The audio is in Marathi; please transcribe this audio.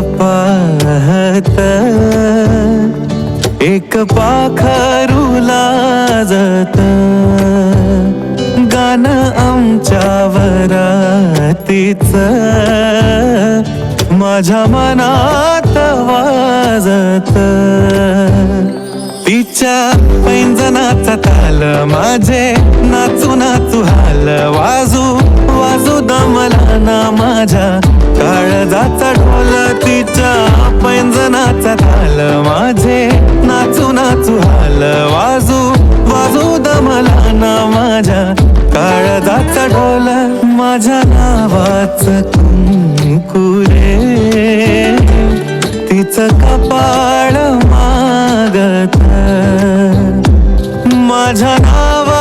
पाहत. एक पाखरूला जात. गाणं आमच्यावरातीच. माझ्या मनात वाजत. तिच्या पैंजनाचा ताल माझे नाचू नाचू हाल. वाजू वाजू दमला ना माझ्या काळजाचा ढोल तिच्या पैंजनाचा ताल. माझे नाचू नाचू हाल. वाजू वाजू दमला ना माझ्या काळजाचा ढोल. माझ्या नावाच कुंकुरे. तिचं कपाळ मागत. माझ्या नावा